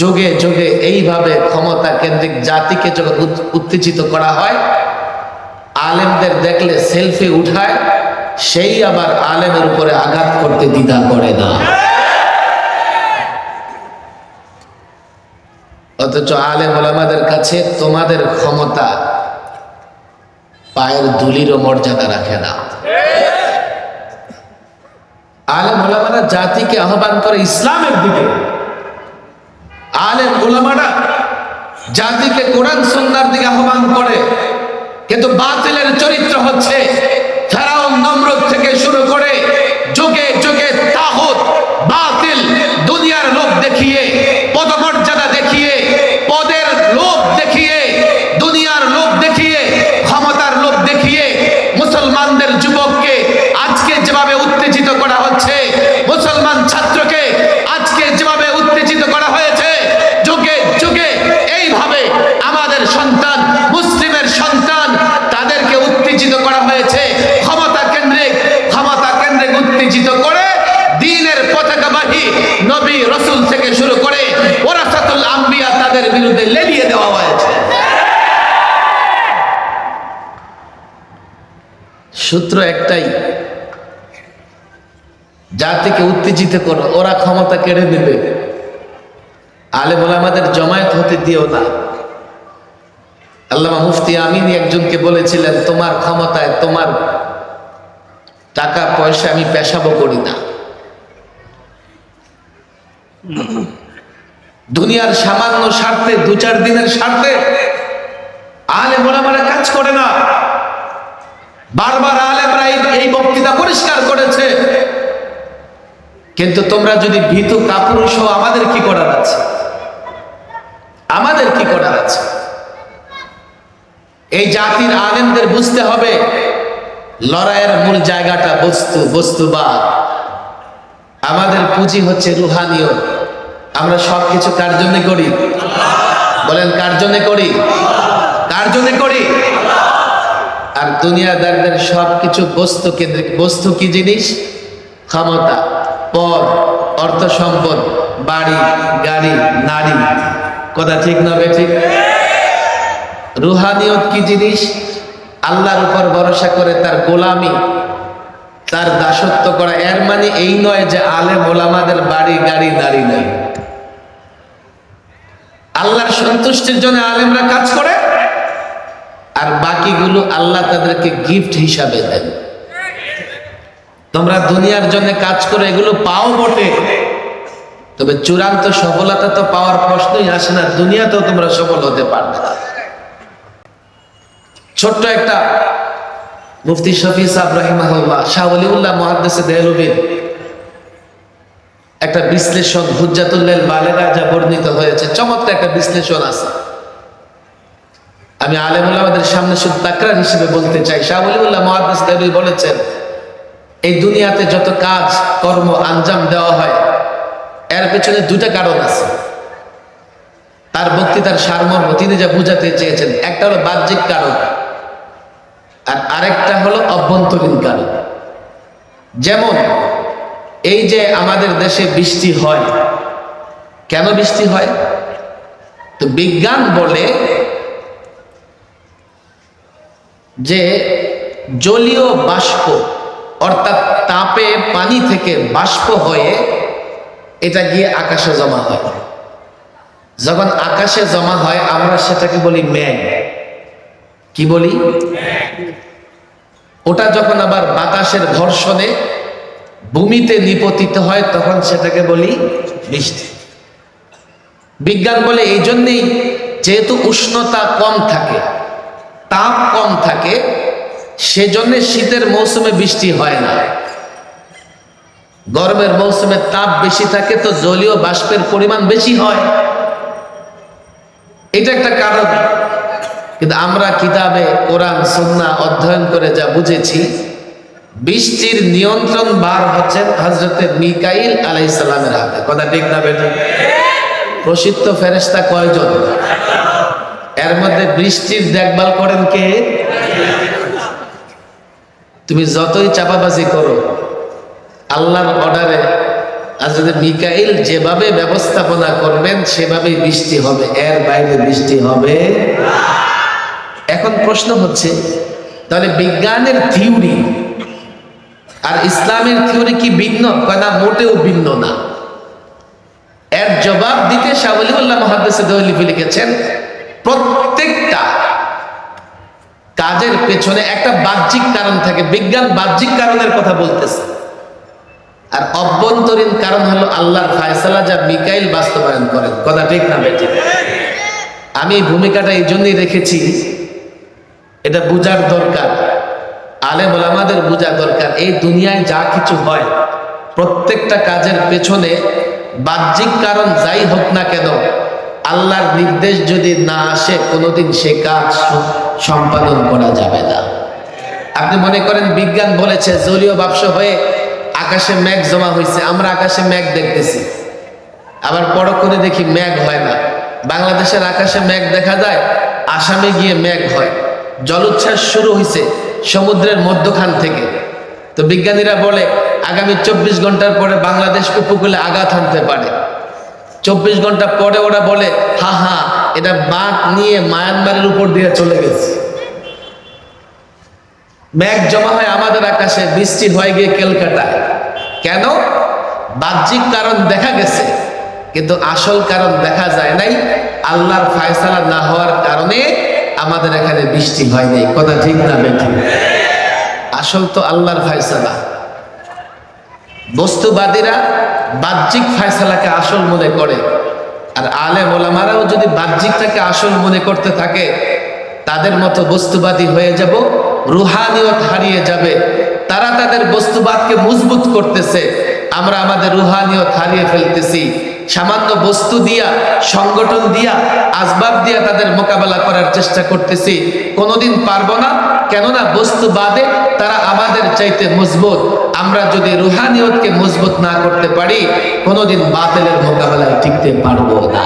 যোগে যোগে এইভাবে ক্ষমতা কেন্দ্রিক জাতিকে যখন উত্তেজিত করা হয়, আলেমদের দেখলে সেলফি উঠায়, সেই আবার আলেমের উপরে আঘাত করতে দ্বিধা করে না। অথচ আলেম ওলামাদের কাছে তোমাদের ক্ষমতা পায়ের ধুলিরও মর্যাদা রাখে না। আলেম ওলামারা জাতিকে আহ্বান করে ইসলামের দিকে। আলেম ওলামারা জাতিকে কোরআন সন্ধ্যার দিকে আহ্বান করে, কিন্তু বাতিলের চরিত্র হচ্ছে ফেরাউন নম্রত থেকে শুরু করে যুগে যুগে তাহুত বাতিল দুনিয়ার লোক দেখিয়ে পদমর্যাদা দেখিয়ে পদের লোভ দেখিয়ে দুনিয়ার লোভ দেখিয়ে ক্ষমতার লোভ দেখিয়ে মুসলমানদের যুবককে আজকে যেভাবে উত্তেজিত করা হচ্ছে মুসলমান ছাত্রকে আজকে যেভাবে উত্তেজিত করা হয়েছে যুগে যুগে এইভাবে আমাদের সন্তান মুসলিমের সন্তান তাদেরকে উত্তেজিত করা হয়েছে ক্ষমতা কেন্দ্রিক ক্ষমতা কেন্দ্রিক উত্তেজিত করে দিনের পতাকাবাহী নবী রসুল থেকে শুরু করে ওরাসাতুল আম্বিয়া তাদের বিরুদ্ধে লেলিয়ে দেওয়া হয়েছে সূত্র একটাই, জাতিকে উত্তেজিত করো, ওরা ক্ষমতা কেড়ে নেবে। আলে বলে আমাদের জমায়েত হতে দিও না। আল্লামা মুফতি আমিন একজনকে বলেছিলেন, তোমার ক্ষমতায় তোমার টাকা পয়সা আমি পেশাবো করি না। দুনিয়ার সামান্য স্বার্থে দু চার দিনের স্বার্থে আলে মোলামারা কাজ করে না। বারবার আলেমরা এই- এই বক্তৃতা পরিষ্কার করেছে। কিন্তু তোমরা যদি ভীতু কাপুরুষ হও, আমাদের কি করার আছে? আমাদের কি করার আছে? এই জাতির আলেমদের বুঝতে হবে, লড়াইয়ের মূল জায়গাটা বস্তু, বস্তুবাদ। আমাদের পুঁজি হচ্ছে রুহানিয়ত আমরা সব কিছু কার জন্য করি? বলেন, কার জন্য করি? কার জন্য করি? আর দুনিয়াদারদের সব কিছু বস্তু কেন্দ্রিক, বস্তু কি জিনিস? ক্ষমতা, পদ, অর্থ সম্পদ, বাড়ি, গাড়ি, নারী। কথা ঠিক না ঠিক রুহানিয়ত কি জিনিস? আল্লাহর উপর ভরসা করে তার গোলামি, তার দাসত্ব করা। এর মানে এই নয় যে আলে মোলামাদের বাড়ি, গাড়ি, নারী নাই। আল্লাহর সন্তুষ্টির জন্য আলেমরা কাজ করে? আর বাকিগুলো আল্লাহ তাদেরকে গিফট হিসাবে দেন। তোমরা দুনিয়ার জন্য কাজ করে, এগুলো পাও বটে। তবে চূড়ান্ত সফলতা তো পাওয়ার প্রশ্নই আসে না, দুনিয়াতেও তোমরা সফল হতে পারবে না। ছোট্ট একটা মুফতি শফি সাহেব রাহিমাহুল্লাহ, শাহ অলিউল্লাহ একটা বিশ্লেষণ হুজ্জাতুল্লাহ বালেগা যা বর্ণিত হয়েছে। চমৎকার একটা বিশ্লেষণ আছে। আমি আলেমুল্লাহ আমাদের সামনে শুধু তাকরার হিসেবে বলতে চাই। শাহ অলিউল্লাহ মহাদ্দেস দেহলুবি বলেছেন, এই দুনিয়াতে যত কাজ, কর্ম, আঞ্জাম দেওয়া হয়, এর পেছনে দুটা কারণ আছে। তার বক্তৃতার সারমর্ম তিনি যা বুঝাতে চেয়েছেন, একটা হলো বাহ্যিক কারণ, আর আরেকটা হলো অভ্যন্তরীণ কারণ। যেমন, এই যে আমাদের দেশে বৃষ্টি হয়, কেন বৃষ্টি হয়? তো বিজ্ঞান বলে যে জলীয় বাষ্প, অর্থাৎ তাপে পানি থেকে বাষ্প হয়ে এটা গিয়ে আকাশে জমা হয়। যখন আকাশে জমা হয়, আমরা সেটাকে বলি মেঘ কি বলি? ওটা যখন আবার বাতাসের ঘর্ষণে ভূমিতে নিপতিত হয়, তখন সেটাকে বলি বৃষ্টি বিজ্ঞান বলে, এই জন্যেই যেহেতু উষ্ণতা কম থাকে থাকে, সেজন্য শীতের মৌসুমে বৃষ্টি হয় না। গরমের মৌসুমে তাপ বেশি থাকে তো জলীয় বাষ্পের পরিমাণ বেশি হয়। এটা একটা কারণ। কিন্তু আমরা কিতাবে কোরআন সন্না অধ্যয়ন করে যা বুঝেছি, বৃষ্টির নিয়ন্ত্রণ বার হচ্ছেন হজরতে মিকাইল আলাই সালামের হাতে। কথা ঠিক না বেটা? প্রসিদ্ধ ফেরেস্তা কয়জন? এর মধ্যে বৃষ্টির দেখভাল করেন কে? তুমি যতই চাপাবাজি করো, আল্লাহর অর্ডারে আর যদি মিকাইল যেভাবে ব্যবস্থাপনা করবেন, সেভাবেই বৃষ্টি হবে। এর বাইরে বৃষ্টি হবে এখন প্রশ্ন হচ্ছে, তাহলে বিজ্ঞানের থিওরি আর ইসলামের থিওরি কি ভিন্ন? না, মোটেও ভিন্ন না। এর জবাব দিতে শাহলিউল্লাহ মহাদেশে দলিফি লিখেছেন প্রত্যেকটা কাজের পেছনে একটা বাহ্যিক কারণ থাকে। বিজ্ঞান বাহ্যিক কারণের কথা বলতেছে। আর অভ্যন্তরীণ কারণ হলো আল্লাহর ফায়সালা যা মিকাইল বাস্তবায়ন করেন কথা ঠিক না বেটি আমি ভূমিকাটা এই জন্যই রেখেছি, এটা বুঝার দরকার। আলে আমাদের বোঝা দরকার। এই দুনিয়ায় যা কিছু হয়, প্রত্যেকটা কাজের পেছনে বাহ্যিক কারণ যাই হোক না কেন, আল্লাহর নির্দেশ যদি না আসে, কোনোদিন সে কাজ সম্পাদন করা যাবে না। আপনি মনে করেন বিজ্ঞান বলেছে, জলীয় বাক্স হয়ে আকাশে মেঘ জমা হয়েছে আমরা আকাশে মেঘ দেখতেছি। আবার পরক্ষণে দেখি মেঘ হয় না। বাংলাদেশের আকাশে মেঘ দেখা যায়, আসামে গিয়ে মেঘ হয়। জলোচ্ছ্বাস শুরু হয়েছে সমুদ্রের মধ্যখান থেকে। তো বিজ্ঞানীরা বলে, আগামী চব্বিশ ঘণ্টার পরে বাংলাদেশ উপকূলে আঘাত হানতে পারে। চব্বিশ ঘণ্টা পরে ওরা বলে, হা হা এটা বাঁক নিয়ে মায়ানমারের উপর দিয়ে চলে গেছে। মেঘ জমা হয় আমাদের আকাশে বৃষ্টি হয়ে গিয়ে কেলকাটায় কেন? বাহ্যিক কারণ দেখা গেছে, কিন্তু আসল কারণ দেখা যায় নাই। আল্লাহর ফায়সালা না হওয়ার কারণে আমাদের এখানে বৃষ্টি হয় নাই। কথা ঠিক না বেঠি? আসল তো আল্লাহর ফায়সালা। বস্তুবাদীরা বাহ্যিক ফায়সালাকে আসল মনে করে। আর আলে মোলামারাও যদি বাহ্যিকটাকে আসল মনে করতে থাকে, তাদের মতো বস্তুবাদী হয়ে যাব, রুহানিয়ত হারিয়ে যাবে। তারা তাদের বস্তুবাদকে মজবুত করতেছে, আমরা আমাদের রুহানিয়ত হারিয়ে ফেলতেছি। সামান্য বস্তু দিয়া, সংগঠন দিয়া, আসবাব দিয়া তাদের মোকাবেলা করার চেষ্টা করতেছি। কোনোদিন পারব না কেননা বস্তুবাদে তারা আমাদের চাইতে মজবুত। আমরা যদি রুহানিয়তকে মজবুত না করতে পারি, কোনোদিন বাতিলের মোকাবেলায় টিকতে পারব না।